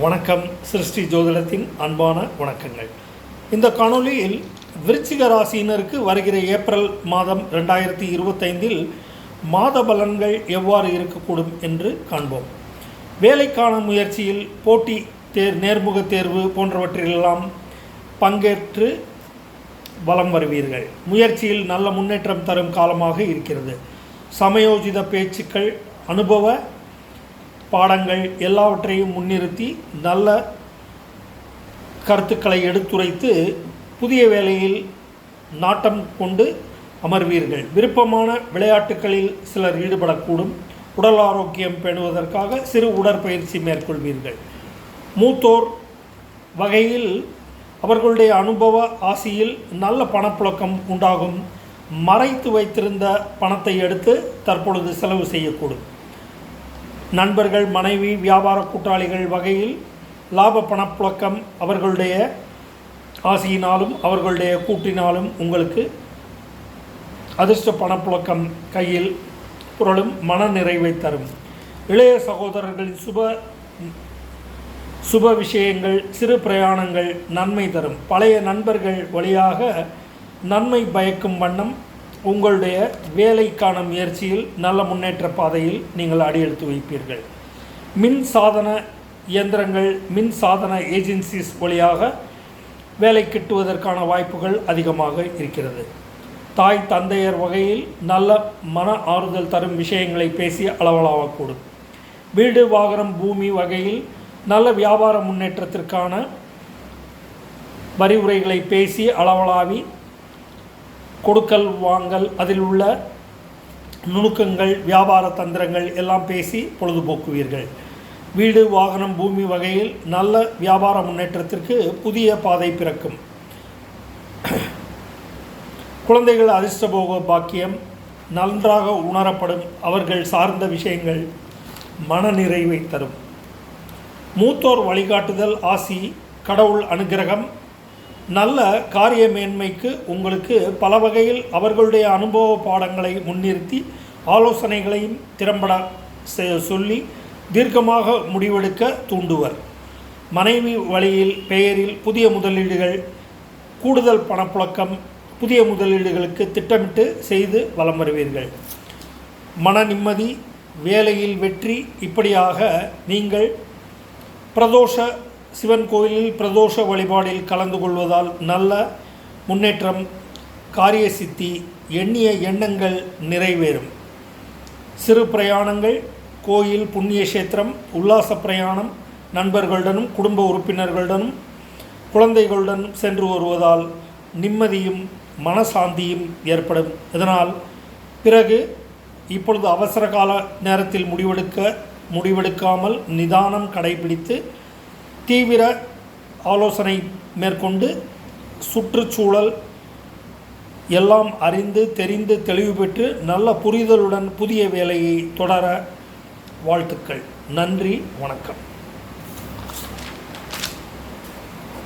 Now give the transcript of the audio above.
வணக்கம். சிருஷ்டி ஜோதிடத்தின் அன்பான வணக்கங்கள். இந்த காணொளியில் விருச்சிக ராசியினருக்கு வருகிற ஏப்ரல் மாதம் ரெண்டாயிரத்தி இருபத்தைந்தில் மாத பலன்கள் எவ்வாறு இருக்கக்கூடும் என்று காண்போம். வேலைக்கான முயற்சியில் போட்டி தேர் நேர்முக தேர்வு போன்றவற்றிலெல்லாம் பங்கேற்று பலம் வருவீர்கள். முயற்சியில் நல்ல முன்னேற்றம் தரும் காலமாக இருக்கிறது. சமயோஜித பேச்சுக்கள் அனுபவ பாடங்கள் எல்லாவற்றையும் முன்னிறுத்தி நல்ல கருத்துக்களை எடுத்துரைத்து புதிய வேலையில் நாட்டம் கொண்டு அமர்வீர்கள். விருப்பமான விளையாட்டுகளில் சிலர் ஈடுபடக்கூடும். உடல் ஆரோக்கியம் பேணுவதற்காக சிறு உடற்பயிற்சி மேற்கொள்வீர்கள். மூத்தோர் வகையில் அவர்களுடைய அனுபவ ஆசியில் நல்ல பணப்புழக்கம் உண்டாகும். மறைத்து வைத்திருந்த பணத்தை எடுத்து தற்பொழுது செலவு செய்யக்கூடும். நண்பர்கள் மனைவி வியாபார கூட்டாளிகள் வகையில் லாப பணப்புழக்கம் அவர்களுடைய ஆசையினாலும் அவர்களுடைய கூட்டினாலும் உங்களுக்கு அதிர்ஷ்ட பணப்புழக்கம் கையில் புரளும் மன நிறைவை தரும். இளைய சகோதரர்களின் சுப சுப விஷயங்கள் சிறு பிரயாணங்கள் நன்மை தரும். பழைய நண்பர்கள் வழியாக நன்மை பயக்கும் வண்ணம் உங்களுடைய வேலைக்கான முயற்சியில் நல்ல முன்னேற்ற பாதையில் நீங்கள் அடியெடுத்து வைப்பீர்கள். மின் சாதன இயந்திரங்கள் மின் சாதன ஏஜென்சிஸ் வழியாக வேலை கிட்டுவதற்கான வாய்ப்புகள் அதிகமாக இருக்கிறது. தாய் தந்தையர் வகையில் நல்ல மன ஆறுதல் தரும் விஷயங்களை பேசி அளவலாகக்கூடும். வீடு வாகனம் பூமி வகையில் நல்ல வியாபார முன்னேற்றத்திற்கான வரிவுரைகளை பேசி அளவலாவி கொடுக்கல் வாங்கல் அதில் உள்ள நுணுக்கங்கள் வியாபார தந்திரங்கள் எல்லாம் பேசி பொழுதுபோக்குவீர்கள். வீடு வாகனம் பூமி வகையில் நல்ல வியாபார முன்னேற்றத்திற்கு புதிய பாதை பிறக்கும். குழந்தைகள் அதிர்ஷ்டபோக பாக்கியம் நன்றாக உணரப்படும் அவர்கள் சார்ந்த விஷயங்கள் மனநிறைவை தரும். மூத்தோர் வழிகாட்டுதல் ஆசி கடவுள் அனுகிரகம் நல்ல காரிய மேன்மைக்கு உங்களுக்கு பல வகையில் அவர்களுடைய அனுபவ பாடங்களை முன்னிறுத்தி ஆலோசனைகளையும் திறம்பட செ- சொல்லி தீர்க்கமாக முடிவெடுக்க தூண்டுவர். மனைவி வழியில் பெயரில் புதிய முதலீடுகள் கூடுதல் பணப்புழக்கம் புதிய முதலீடுகளுக்கு திட்டமிட்டு செய்து வலம் வருவீர்கள். மன நிம்மதி வேலையில் வெற்றி இப்படியாக நீங்கள் பிரதோஷ சிவன் கோயிலில் பிரதோஷ வழிபாடில் கலந்து கொள்வதால் நல்ல முன்னேற்றம் காரிய சித்தி எண்ணிய எண்ணங்கள் நிறைவேறும். சிறு பிரயாணங்கள் கோயில் புண்ணிய கஷேத்திரம் உல்லாச பிரயாணம் நண்பர்களுடனும் குடும்ப உறுப்பினர்களுடனும் குழந்தைகளுடன் சென்று வருவதால் நிம்மதியும் மனசாந்தியும் ஏற்படும். இதனால் பிறகு இப்பொழுது அவசர கால நேரத்தில் முடிவெடுக்க முடிவெடுக்காமல் நிதானம் கடைபிடித்து தீவிர ஆலோசனை மேற்கொண்டு சுற்றுச்சூழல் எல்லாம் அறிந்து தெரிந்து தெளிவு பெற்று நல்ல புரிதலுடன் புதிய வேலையை தொடர வாழ்த்துக்கள். நன்றி வணக்கம்.